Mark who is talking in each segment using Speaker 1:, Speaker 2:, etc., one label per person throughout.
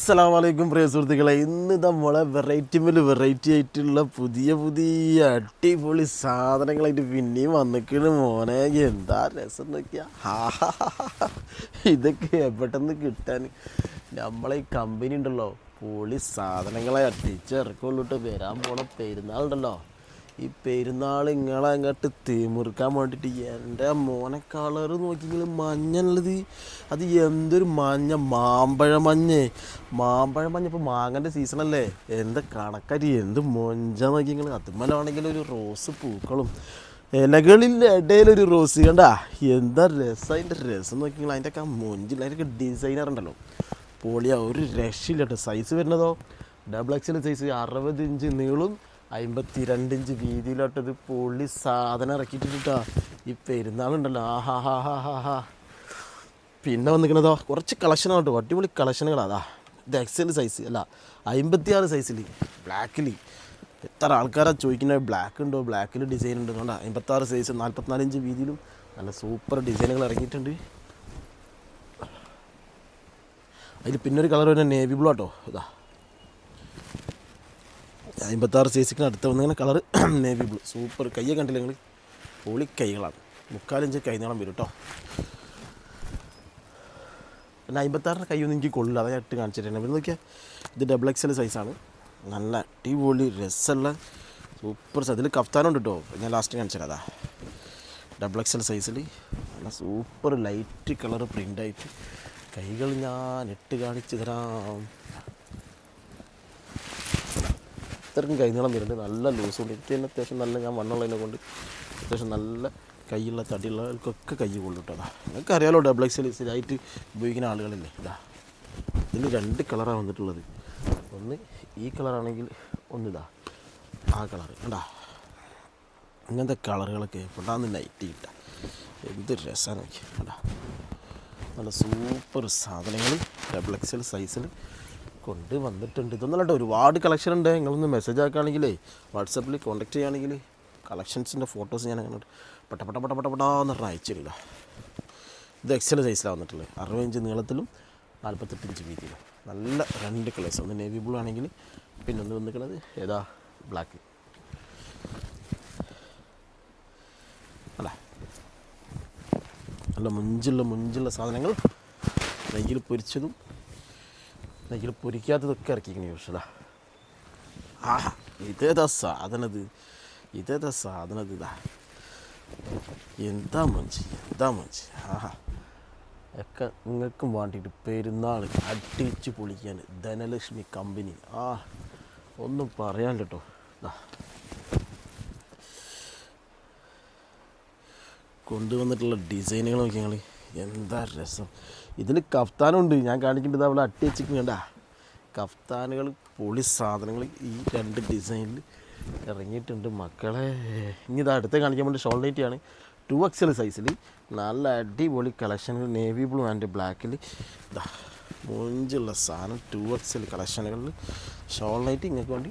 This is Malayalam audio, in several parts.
Speaker 1: അസ്സലാമു അലൈക്കും പ്രിയ സുഹൃത്തുക്കളെ. ഇന്ന് നമ്മളെ വെറൈറ്റി മേൽ വെറൈറ്റി ആയിട്ടുള്ള പുതിയ പുതിയ അടിപൊളി സാധനങ്ങളായിട്ട് പിന്നെയും വന്നിക്കണ് മോനെ. എന്താ രസം നോക്കിയാ? ഇതൊക്കെ എവിടെന്ന് കിട്ടാൻ? നമ്മളെ ഈ കമ്പനി ഉണ്ടല്ലോ. പൊളി സാധനങ്ങളെ അട്ടിച്ചിറക്കുള്ളൂട്ട് വരാൻ പോണ പെരുന്നാളുണ്ടല്ലോ. ഈ പെരുന്നാൾ ഇങ്ങളെ അങ്ങോട്ട് തീമുറുക്കാൻ വേണ്ടിയിട്ട് എന്റെ മോനെ കളറ് നോക്കിയെങ്കിൽ മഞ്ഞുള്ളത് അത് എന്തൊരു മഞ്ഞ മാമ്പഴ മഞ്ഞ്. മാമ്പഴ മഞ്ഞ ഇപ്പോൾ മാങ്ങന്റെ സീസണല്ലേ എന്താ കണക്കാരി എന്ത് മൊഞ്ച നോക്കിയെങ്കിൽ അതുമല്ലാണെങ്കിൽ ഒരു റോസ് പൂക്കളും. ഇലകളിൽ ഇടയിലൊരു റോസ് കണ്ട? എന്താ രസം? അതിന്റെ രസം നോക്കിയെങ്കിൽ അതിന്റെ ഒക്കെ മൊഞ്ചിൽ അതിന്റെ ഡിസൈനർ ഉണ്ടല്ലോ. പൊളിയാ ഒരു രക്ഷയില്ല കേട്ടോ സൈസ് വരുന്നതോ ഡബിൾ എക്സൽ സൈസ് അറുപത് ഇഞ്ച് നീളും അമ്പത്തി ഇഞ്ച് വീതിയിലോട്ടത് പൊള്ളി സാധനം ഇറക്കിയിട്ടിട്ടാ. ഈ പെരുന്നാളുണ്ടല്ലോ. ആഹാ ഹാ ഹാ ഹാ ഹാ ഹാ. പിന്നെ വന്നിരിക്കണതോ കുറച്ച് കളക്ഷനാണ് അടിപൊളി കളക്ഷനുകളാതാ ഇത് എക്സൽ സൈസ് അല്ല അമ്പത്തിയാറ് സൈസിൽ ബ്ലാക്കിൽ എത്ര ആൾക്കാരാ ചോദിക്കുന്നത് ബ്ലാക്ക് ഉണ്ടോ? ബ്ലാക്കിൽ ഡിസൈൻ ഉണ്ട്. കണ്ട? അമ്പത്താറ് സൈസ് നാൽപ്പത്തിനാല് ഇഞ്ച് വീതിയിലും നല്ല സൂപ്പർ ഡിസൈനുകൾ ഇറങ്ങിയിട്ടുണ്ട്. അതിൽ പിന്നൊരു കളർ വരുന്നത് നേവി ബ്ലൂ ആട്ടോ. ഇതാ അമ്പത്താറ് സൈസിക്ക് അടുത്ത് വന്നിങ്ങനെ കളർ നേവി ബ്ലൂ സൂപ്പർ കയ്യെ കണ്ടില്ല നിങ്ങൾ പൊളി കൈകളാണ്. മുക്കാലിഞ്ച് കൈ നീളം വരും കേട്ടോ പിന്നെ അമ്പത്താറിന്റെ കൈയൊന്നും എനിക്ക് കൊള്ളില്ല അതാ ഇട്ട് കാണിച്ചിട്ടുണ്ട് പിന്നെ നോക്കിയാൽ ഇത് ഡബിൾ എക്സൽ സൈസാണ് നല്ല അടിപൊളി രസമുള്ള സൂപ്പർ സൈസ് ഇതിൽ കഫ്താനുണ്ട് കേട്ടോ ഞാൻ ലാസ്റ്റ് കാണിച്ചത്. അതാ ഡബിൾ എക്സൽ സൈസിൽ നല്ല സൂപ്പർ ലൈറ്റ് കളർ പ്രിന്റായിട്ട് കൈകൾ ഞാൻ ഇട്ട് കാണിച്ചു തരാം ഇത്രയും കൈനീളം വരുന്നുണ്ട്. നല്ല ലൂസ് കൊണ്ട് എനിക്ക് തന്നെ അത്യാവശ്യം നല്ല ഞാൻ വണ്ണുള്ളതിനെ കൊണ്ട് അത്യാവശ്യം നല്ല കൈയുള്ള തടിയുള്ളവർക്കൊക്കെ കൈ കൊള്ളും നിങ്ങൾക്ക് അറിയാലോ ഡബിൾ എക്സൽ സ്ഥിരമായിട്ട് ഉപയോഗിക്കുന്ന ആളുകളില്ലേ? ഇതാ ഇതിന് രണ്ട് കളറാണ് വന്നിട്ടുള്ളത്. ഒന്ന് ഈ കളറാണെങ്കിൽ ഒന്നിതാ ആ കളർ കണ്ടാ? ഇങ്ങനത്തെ കളറുകളൊക്കെ കൊണ്ടാന്ന് നൈറ്റ് കിട്ട എന്ത് രസമാണ് നോക്കി കണ്ടാ? നല്ല സൂപ്പർ സാധനങ്ങൾ ഡബിൾ എക്സൽ സൈസിൽ കൊണ്ട് വന്നിട്ടുണ്ട് ഇതൊന്നും അല്ലാണ്ട് ഒരുപാട് കളക്ഷൻ ഉണ്ട്. നിങ്ങളൊന്ന് മെസ്സേജ് ആക്കുകയാണെങ്കിലേ വാട്സപ്പിൽ കോൺടാക്ട് ചെയ്യുകയാണെങ്കിൽ കളക്ഷൻസിന്റെ ഫോട്ടോസ് ഞാൻ അങ്ങനെ പെട്ട പെട്ട പെട്ട പെട്ട പെട്ടാന്ന് പറഞ്ഞാൽ അയച്ചില്ല ഇത് എക്സൽ സൈസിലാണ് വന്നിട്ടുള്ളത് അറുപതിഞ്ച് നീളത്തിലും നാൽപ്പത്തെട്ട് ഇഞ്ച് വീതിയിലും. നല്ല രണ്ട് കളേഴ്സ് ഒന്ന് നേവി ബ്ലൂ ആണെങ്കിൽ പിന്നെ ഒന്ന് വന്നിട്ടുള്ളത് ഏതാ? ബ്ലാക്ക് അല്ല? നല്ല മുഞ്ചുള്ള മുഞ്ചുള്ള സാധനങ്ങൾ നെയ്യിൽ പൊരിച്ചതും നെയ്യിൽ പൊരിക്കാത്തതൊക്കെ ഇറക്കിക്കണ പക്ഷേടാ ആ ഇതേതാ സാധനത്. ഇതേതാ സാധനത് ഇതാ എന്താ മഞ്ചി എന്താ മഞ്ചി ആഹാ ഒക്കെ നിങ്ങൾക്കും വേണ്ടിയിട്ട് പെരുന്നാൾ അടിച്ച് പൊളിക്കാൻ ധനലക്ഷ്മി കമ്പനി. ആ ഒന്നും പറയാൻ കേട്ടോ കൊണ്ടുവന്നിട്ടുള്ള ഡിസൈനുകൾ നോക്കി ഞങ്ങൾ എന്താ രസം? ഇതിന് കഫ്താനുണ്ട്. ഞാൻ കാണിക്കേണ്ടത് അവിടെ അട്ടി വെച്ചിട്ട് കണ്ട. കഫ്താനുകൾ പൊളി സാധനങ്ങൾ ഈ രണ്ട് ഡിസൈനിൽ ഇറങ്ങിയിട്ടുണ്ട് മക്കളെ. ഇനി ഇത് അടുത്ത് കാണിക്കാൻ വേണ്ടി ഷോൾ ആണ്. ടു എക്സൽ സൈസിൽ നല്ല അടിപൊളി കളക്ഷനുകൾ നേവി ബ്ലൂ ആൻഡ് ബ്ലാക്കിൽ ഇതാ മുഞ്ചുള്ള സാധനം ടു എക്സൽ കളക്ഷനുകളിൽ ഷോൾ നൈറ്റ് ഇങ്ങൾക്ക് വേണ്ടി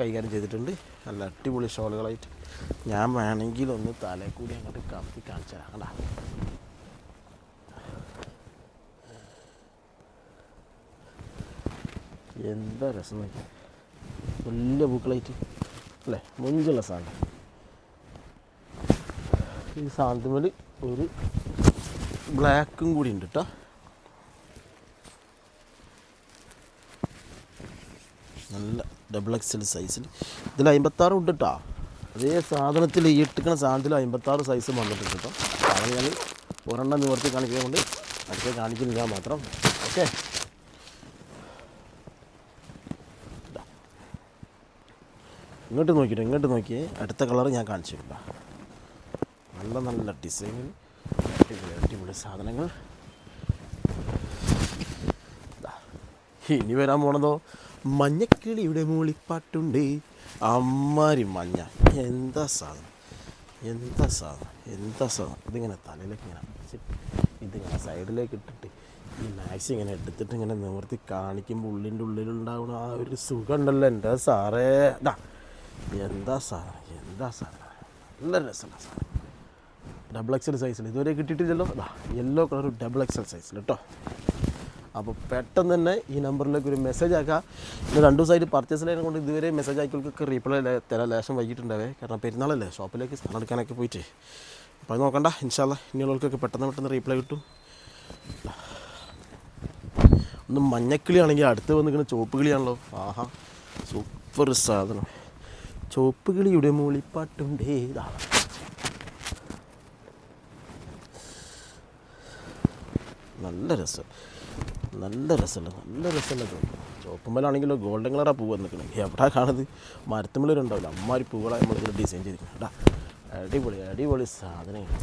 Speaker 1: കൈകാര്യം ചെയ്തിട്ടുണ്ട്. നല്ല അടിപൊളി ഷോളുകളായിട്ട്. ഞാൻ വേണമെങ്കിൽ ഒന്ന് തലേ കൂടി അങ്ങോട്ട് കമ്പി കാണിച്ചു തരാം എന്താ രസം നോക്കി വലിയ പൂക്കളായിട്ട്. അല്ലേ? മുഞ്ചുള്ള സാധനം. ഈ സാധനത്തിൽ ഒരു ബ്ലാക്കും കൂടി ഉണ്ട് കേട്ടോ നല്ല ഡബിൾ എക്സൽ സൈസിൽ ഇതിൽ അമ്പത്താറ് ഉണ്ട് കേട്ടോ അതേ സാധനത്തിൽ ഈ ഇട്ടിക്കുന്ന സാധനത്തിൽ അമ്പത്താറ് സൈസ് വന്നിട്ടുണ്ട് കേട്ടോ അത് ഞാൻ ഒരെണ്ണം നിവർത്തി കാണിക്കുന്നത് കൊണ്ട് അടുത്ത കാണിക്കുന്നില്ല മാത്രം. ഓക്കെ? ഇങ്ങോട്ട് നോക്കിയിട്ട് ഇങ്ങോട്ട് നോക്കിയേ. അടുത്ത കളർ ഞാൻ കാണിച്ചു തരാം നല്ല നല്ല ഡിസൈനിൽ അടിപൊളി അടിപൊളി സാധനങ്ങൾ. ഇനി വരാൻ പോണതോ? മഞ്ഞക്കിളിയുടെ മൂളിപ്പാട്ടുണ്ട്. അമ്മാരി മഞ്ഞ. എന്താ സാധനം? എന്താ സാധനം? എന്താ സാധനം? ഇതിങ്ങനെ തലയിലേക്ക് ഇങ്ങനെ ഇതിങ്ങനെ സൈഡിലേക്ക് ഇട്ടിട്ട് ഈ മാക്സി ഇങ്ങനെ എടുത്തിട്ട് ഇങ്ങനെ നിവർത്തി കാണിക്കുമ്പോൾ ഉള്ളിന്റെ ഉള്ളിലുണ്ടാവുന്ന ആ ഒരു സുഖം ഉണ്ടല്ലോ എന്റെ സാറേ. എന്താ സാധനം എന്താ സാധനം നല്ല രസമുള്ള സാധനം ഡബിൾ എക്സൽ സൈസിൽ ഇതുവരെ കിട്ടിയിട്ടില്ലല്ലോ. അതാ യെല്ലോ കളർ ഡബിൾ എക്സൽ സൈസിൽ കേട്ടോ അപ്പോൾ പെട്ടെന്ന് തന്നെ ഈ നമ്പറിലേക്ക് ഒരു മെസ്സേജ് ആക്കാം ഇത് രണ്ട് ദിവസമായിട്ട് പർച്ചേസ് ലൈനെ കൊണ്ട് ഇതുവരെ മെസ്സേജ് ആക്കിയവർക്കൊക്കെ റീപ്ലൈ തരാൻ ലേശം വൈകിട്ടുണ്ടാവേ. കാരണം പെരുന്നാളല്ലേ ഷോപ്പിലേക്ക് സാധനം എടുക്കാനൊക്കെ പോയിട്ട്. അപ്പോൾ നോക്കണ്ട. ഇൻഷാല്ല ഇനിയുള്ളവർക്കൊക്കെ പെട്ടെന്ന് പെട്ടെന്ന് റീപ്ലൈ കിട്ടും. ഒന്ന് മഞ്ഞക്കിളിയാണെങ്കിൽ അടുത്ത് വന്നിരിക്കുന്ന ചുവപ്പ് കിളിയാണല്ലോ. ആഹാ സൂപ്പർ സാധനം. ചുവപ്പ് കിളിയുടെ മൂളിപ്പാട്ടുണ്ടേ നല്ല രസം. നല്ല രസമല്ല നല്ല രസമല്ല തോന്നുന്നു ഗോൾഡൻ കളറാണ് പൂവ് നിൽക്കണം എവിടെ കാണുന്നത്? മരത്തുമ്പലൊരുണ്ടാവില്ല അമ്മാരി പൂവുകളാണ് നമ്മളിതിൽ ഡിസൈൻ ചെയ്തിരിക്കുന്നത് കേട്ടാ അടിപൊളി അടിപൊളി സാധനങ്ങൾ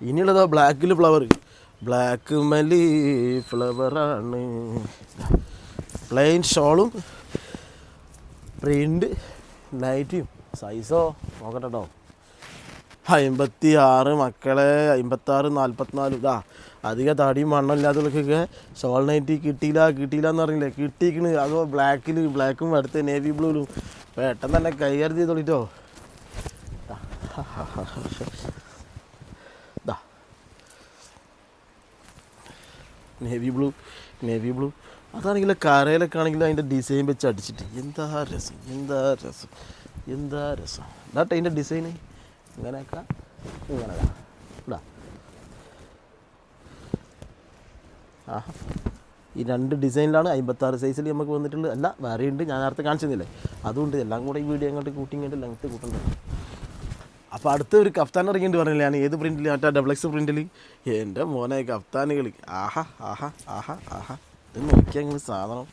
Speaker 1: ഇനിയുള്ളതാ ബ്ലാക്കിൽ ഫ്ലവർ ബ്ലാക്ക് മലി ഫ്ലവറാണ് പ്ലെയിൻ ഷോളും പ്രിന്റ് നൈറ്റിയും സൈസോ നോക്കട്ടെ കേട്ടോ അമ്പത്തി ആറ് മക്കളെ അമ്പത്താറ് നാൽപ്പത്തിനാല് ഇതാ അധിക തടിയും മണ്ണമില്ലാത്തവർക്കൊക്കെ ഷോൾ നൈറ്റി കിട്ടിയില്ല കിട്ടിയില്ല എന്ന് പറഞ്ഞില്ലേ? കിട്ടിക്കണ് അതോ ബ്ലാക്കിൽ ബ്ലാക്കും അടുത്ത് നേവി ബ്ലൂലും പെട്ടെന്ന് തന്നെ കൈകാര്യം ചെയ്തോളിട്ടോ ദാ നേവി ബ്ലൂ നേവി ബ്ലൂ അതാണെങ്കിൽ കരയിലൊക്കെ ആണെങ്കിൽ അതിന്റെ ഡിസൈൻ വെച്ച് അടിച്ചിട്ട് എന്താ രസം എന്താ രസം എന്താ രസം. ഇതാട്ടെ അതിന്റെ ഡിസൈൻ ഇങ്ങനെയൊക്കെ ഇങ്ങനെ ഇതാ. ആ ഈ രണ്ട് ഡിസൈനിലാണ് അമ്പത്താറ് സൈസിൽ നമുക്ക് വന്നിട്ടുള്ളത് അല്ല വേറെ ഉണ്ട്. ഞാൻ നേരത്തെ കാണിച്ചിരുന്നില്ലേ? അതുകൊണ്ട് എല്ലാം കൂടെ ഈ വീഡിയോ അങ്ങോട്ട് കൂട്ടി ഇങ്ങോട്ട് ലെങ്ത്ത് കൂട്ടേണ്ടത് അപ്പോൾ അടുത്ത ഒരു കഫ്താൻ ഇറങ്ങിയിട്ട് പറഞ്ഞില്ല? ഞാൻ ഏത് പ്രിന്റിൽ മറ്റേ ഡബിൾ എക്സ് പ്രിന്റിൽ എന്റെ മോനെ കഫ്താനുകൾ ആഹാ ആഹാ ആഹാ ആഹാ. ഇത് നോക്കിയാൽ ഇങ്ങനെ സാധനം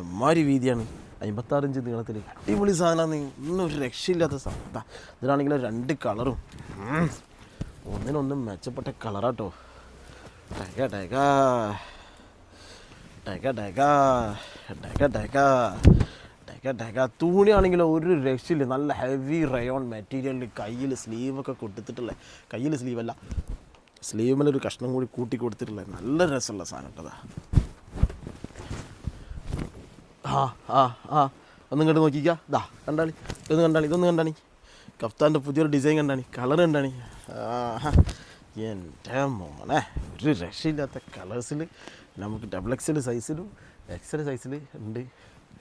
Speaker 1: എമ്മാരി വീതിയാണ്. അമ്പത്താറ് ഇഞ്ച് നീളത്തിൽ അടിപൊളി സാധനമാണ് ഇന്നും ഒരു രക്ഷയില്ലാത്ത സാധനം ഇതിലാണെങ്കിൽ രണ്ട് കളറും. ഒന്നിനൊന്നും മെച്ചപ്പെട്ട കളറാട്ടോ. ടേക്ക ടേക്ക ടേക്ക ടേക്ക ടേക്ക ടേക്ക ടേക്ക ടേക്ക തുണിയാണെങ്കിലും ഒരു രക്ഷയില്ല. നല്ല ഹെവി റയോൺ മെറ്റീരിയലിൽ കയ്യിൽ സ്ലീവൊക്കെ കൊടുത്തിട്ടുള്ള കയ്യിൽ സ്ലീവല്ല സ്ലീവിലൊരു കഷ്ണം കൂടി കൂട്ടി കൊടുത്തിട്ടുള്ള നല്ല രസമുള്ള സാധനം കേട്ടതാ ആ ആ ആ. ഒന്ന് ഇങ്ങോട്ട് നോക്കിക്കാ. ദാ കണ്ടാളി. ഇതൊന്ന് കണ്ടാളി ഇതൊന്ന് കണ്ടാണി കഫ്താന്റെ പുതിയൊരു ഡിസൈൻ കണ്ടാണി കളർ കണ്ടാണി എന്റെ മോനെ ഒരു രക്ഷയില്ലാത്ത കളേഴ്സിൽ നമുക്ക് ഡബിൾ എക്സൽ സൈസിലും എക്സൽ സൈസിൽ ഉണ്ട്.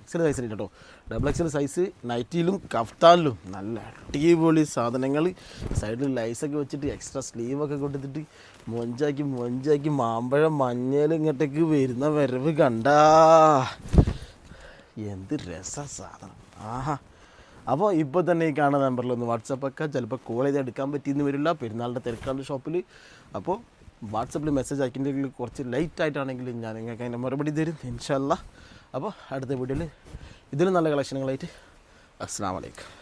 Speaker 1: എക്സൽ സൈസിൽ കേട്ടോ ഡബിൾ എക്സൽ സൈസ് നൈറ്റിയിലും കഫ്താനിലും നല്ല അടിപൊളി സാധനങ്ങൾ. സൈഡിൽ ലൈസൊക്കെ വെച്ചിട്ട് എക്സ്ട്രാ സ്ലീവൊക്കെ കൊടുത്തിട്ട് മൊഞ്ചാക്കി മൊഞ്ചാക്കി മാമ്പഴം മഞ്ഞൾ ഇങ്ങോട്ടേക്ക് വരുന്ന വരവ് കണ്ടാ. എന്ത് രസ സാധനം. ആഹാ. അപ്പോൾ ഇപ്പോൾ തന്നെ ഈ കാണുന്ന നമ്പറിൽ ഒന്ന് വാട്സപ്പ് ഒക്കെ ചിലപ്പോൾ കോൾ ചെയ്ത് എടുക്കാൻ പറ്റിയെന്ന് വരില്ല. പെരുന്നാളിന്റെ തിരക്കാണ്ട് ഷോപ്പിൽ അപ്പോൾ വാട്സപ്പിൽ മെസ്സേജ് അയക്കുന്നെങ്കിൽ കുറച്ച് ലൈറ്റ് ആയിട്ടാണെങ്കിൽ ഞാൻ നിങ്ങൾക്ക് അതിന്റെ മറുപടി തരും. ഇൻഷല്ല അപ്പോൾ അടുത്ത വീഡിയോയിൽ ഇതിലും നല്ല കളക്ഷനുകളായിട്ട് അസ്സാം വലൈക്കും